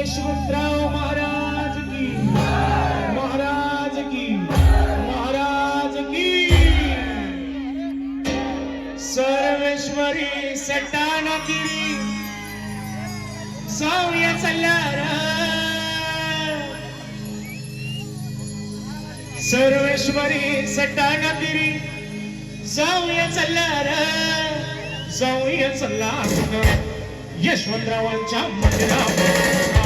यशवंतराव महाराज की महाराज की महाराज की। सर्वेश्वरी सटाणागिरी जाऊया चालल्यार सर्वेश्वरी सटाणागिरी जाऊया चालल्यार जाऊया चालला यशवंतरावांच्या मंदिरावर।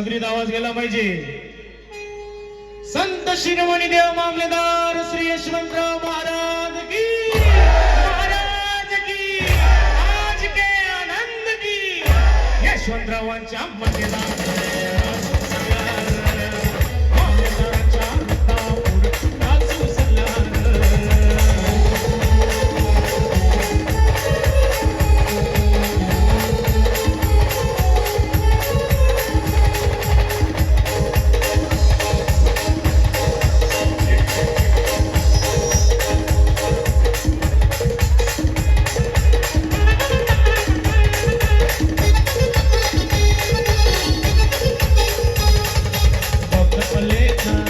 नगरीत आवाज गेला पाहिजे. संत शिरोमणी देव मामलेदार श्री यशवंतराव महाराज की महाराज की आज के आनंद की यशवंतरावांच्या मामलेदार Thank you.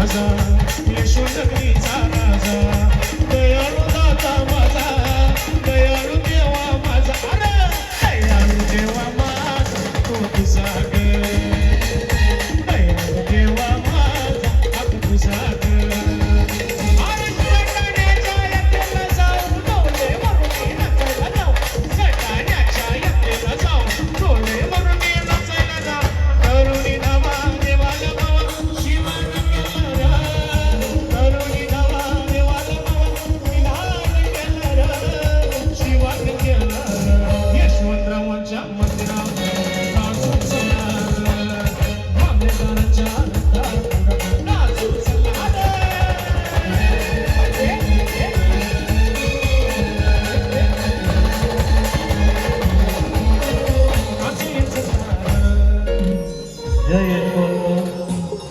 Raja यशोदरीचा Raja.